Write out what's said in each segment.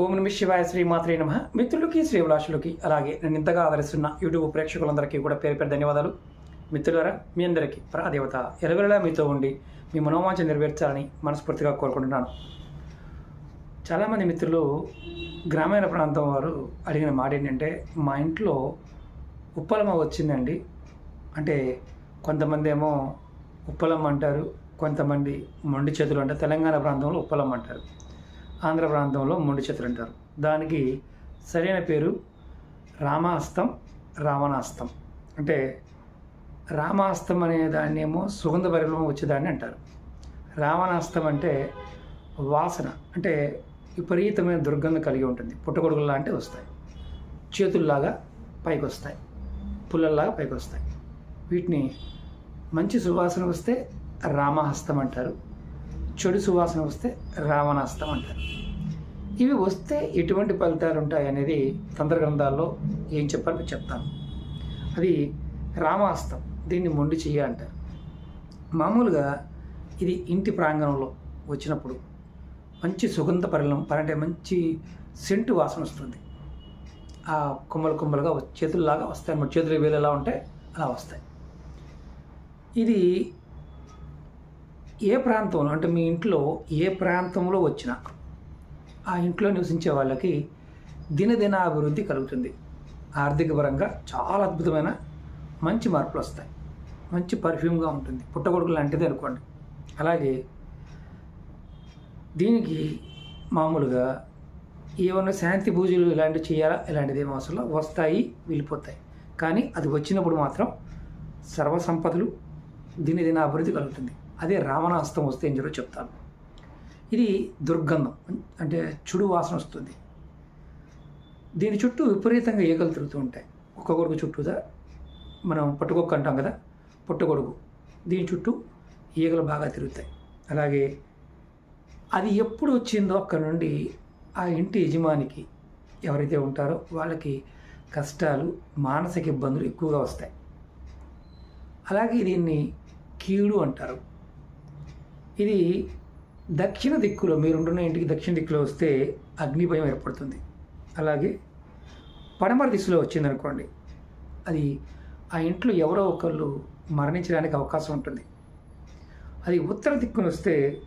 ఓం నమ శివాయ శ్రీ మాత్రే నమ. మిత్రులకి శ్రీవిలాసులకి అలాగే నేను ఇంతగా ఆదరిస్తున్న యూట్యూబ్ ప్రేక్షకులందరికీ కూడా పేరు పేరు ధన్యవాదాలు. మిత్రులారా మీ అందరికీ ప్రాదేవత ఎలవెలలా మీతో ఉండి మీ మనోవాంఛ నెరవేర్చాలని మనస్ఫూర్తిగా కోరుకుంటున్నాను. చాలామంది మిత్రులు గ్రామీణ ప్రాంతం వారు అడిగిన మాట ఏంటంటే మా ఇంట్లో ఉప్పలమ్మ వచ్చిందండి. అంటే కొంతమంది ఏమో ఉప్పలమ్మ అంటారు కొంతమంది మొండి చేతులు అంటారు తెలంగాణ ప్రాంతంలో ఉప్పలమ్మ అంటారు. ఆంధ్ర ప్రాంతంలో మొండి చేతులు అంటారు. దానికి సరైన పేరు రామాస్తం రావణాస్తం. అంటే రామాస్తం అనే దాన్ని ఏమో సుగంధ పరిమళం వచ్చేదాన్ని అంటారు. రావణాస్తం అంటే వాసన అంటే విపరీతమైన దుర్గంధం కలిగి ఉంటుంది. పుట్టగొడుగుల్లాంటివి వస్తాయి. చేతుల్లాగా పైకి వస్తాయి పుల్లల్లాగా పైకి వస్తాయి వీటిని మంచి సువాసన వస్తే రామహస్తం అంటారు. చెడు సువాసన వస్తే రావణాస్తం అంటారు. ఇవి వస్తే ఎటువంటి ఫలితాలు ఉంటాయి అనేది తంత్ర గ్రంథాల్లో ఏం చెప్పాలో చెప్తాను. అది రామాస్తం దీన్ని మొండి చెయ్య అంటారు. మామూలుగా ఇది ఇంటి ప్రాంగణంలో వచ్చినప్పుడు మంచి సుగంధ పరిలం అంటే మంచి సెంటు వాసన వస్తుంది. ఆ కొమ్మలు కొమ్మలుగా చేతుల్లాగా వస్తాయి అన్నమాట చేతులు వేలు ఎలా ఉంటాయి? అలా వస్తాయి. ఇది ఏ ప్రాంతంలో అంటే మీ ఇంట్లో ఏ ప్రాంతంలో వచ్చినా ఆ ఇంట్లో నివసించే వాళ్ళకి దినదిన అభివృద్ధి కలుగుతుంది. ఆర్థికపరంగా చాలా అద్భుతమైన మంచి మార్పులు వస్తాయి. మంచి పర్ఫ్యూమ్గా ఉంటుంది. పుట్టగొడుగు లాంటిది అనుకోండి. అలాగే దీనికి మామూలుగా ఏమన్నా శాంతి పూజలు ఇలాంటివి చేయాలా? ఇలాంటిది ఏమో అవసరంలో వస్తాయి వెళ్ళిపోతాయి. కానీ అది వచ్చినప్పుడు మాత్రం సర్వసంపదలు దినదిన అభివృద్ధి కలుగుతుంది. అదే రావణాస్తం వస్తే ఏం జరుగుతుందో చెప్తాను. ఇది దుర్గంధం. అంటే చుడు వాసన వస్తుంది. దీని చుట్టూ విపరీతంగా ఈగలు తిరుగుతూ ఉంటాయి. ఒక్క కొడుకు చుట్టూదా? మనం పట్టుకొక్క అంటాం కదా? పుట్టగొడుగు దీని చుట్టూ ఈగలు బాగా తిరుగుతాయి. అలాగే అది ఎప్పుడు వచ్చిందో అక్కడ నుండి ఆ ఇంటి యజమానికి ఎవరైతే ఉంటారో వాళ్ళకి కష్టాలు మానసిక ఇబ్బందులు ఎక్కువగా వస్తాయి. అలాగే దీన్ని కీడు అంటారు. ఇది దక్షిణ దిక్కులో మీరుంటున్న ఇంటికి దక్షిణ దిక్కులో వస్తే అగ్నిభయం ఏర్పడుతుంది. అలాగే పడమర దిశలో వచ్చిందనుకోండి అది ఆ ఇంట్లో ఎవరో ఒకళ్ళు మరణించడానికి అవకాశం ఉంటుంది. అది ఉత్తర దిక్కున వస్తే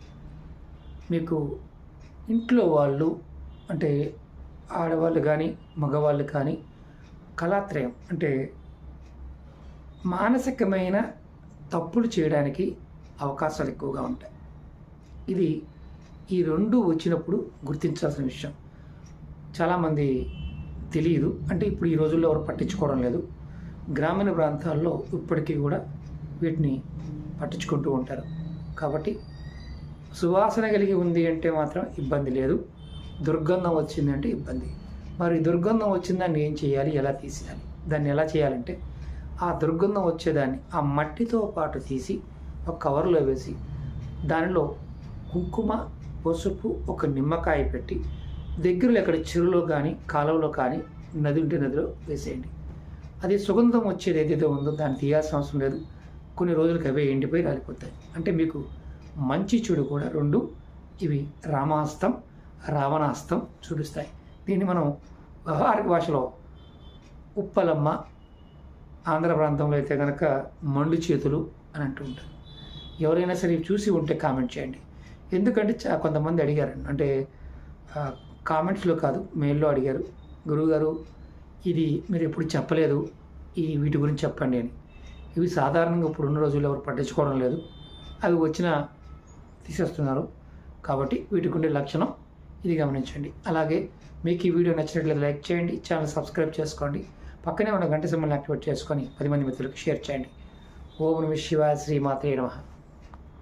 మీకు ఇంట్లో వాళ్ళు అంటే ఆడవాళ్ళు కానీ మగవాళ్ళు కానీ కళాత్రయం అంటే మానసికమైన తప్పులు చేయడానికి అవకాశాలు ఎక్కువగా ఉంటాయి. ఇది ఈ రెండు వచ్చినప్పుడు గుర్తించాల్సిన విషయం. చాలామంది తెలియదు. అంటే ఇప్పుడు ఈ రోజుల్లో ఎవరు పట్టించుకోవడం లేదు. గ్రామీణ ప్రాంతాల్లో ఇప్పటికీ కూడా వీటిని పట్టించుకుంటూ ఉంటారు. కాబట్టి సువాసన కలిగి ఉంది అంటే మాత్రం ఇబ్బంది లేదు. దుర్గంధం వచ్చిందంటే ఇబ్బంది. మరి దుర్గంధం వచ్చిందాన్ని ఏం చేయాలి? ఎలా తీసేయాలి? దాన్ని ఎలా చేయాలంటే ఆ దుర్గంధం వచ్చేదాన్ని ఆ మట్టితో పాటు తీసి ఒక కవర్లో వేసి దానిలో కుంకుమ పసుపు ఒక నిమ్మకాయ పెట్టి దగ్గరలో ఎక్కడ చెరువులో కానీ కాలువలో కానీ నది ఉంటే నదిలో వేసేయండి. అది సుగంధం వచ్చేది ఏదైతే ఉందో దాన్ని తీయాల్సిన అవసరం లేదు. కొన్ని రోజులకి అవే ఎండిపోయి రాలిపోతాయి. అంటే మీకు మంచి చెడు కూడా రెండు ఇవి రామాస్తం రావణాస్తం చూపిస్తాయి. దీన్ని మనం వ్యవహారిక భాషలో ఉప్పలమ్మ ఆంధ్ర ప్రాంతంలో అయితే కనుక మండు చేతులు అని అంటూ ఉంటారు. ఎవరైనా సరే చూసి ఉంటే కామెంట్ చేయండి. ఎందుకంటే చా- కొంతమంది అడిగారు అంటే కామెంట్స్లో కాదు మెయిల్లో అడిగారు. గురువుగారు ఇది మీరు ఎప్పుడు చెప్పలేదు. ఈ వీటి గురించి చెప్పండి అని. ఇవి సాధారణంగా ఇప్పుడు ఉన్న రోజుల్లో ఎవరు పట్టించుకోవడం లేదు. అవి వచ్చిన తీసేస్తున్నారు. కాబట్టి వీటికి ఉండే లక్షణం ఇది గమనించండి. అలాగే మీకు ఈ వీడియో నచ్చినట్లయితే లైక్ చేయండి ఛానల్ సబ్స్క్రైబ్ చేసుకోండి పక్కనే ఉన్న గంట సింబల్ని యాక్టివేట్ చేసుకొని పది మంది మిత్రులకు షేర్ చేయండి. ఓం నమ శివాయ శ్రీమాతే నమః.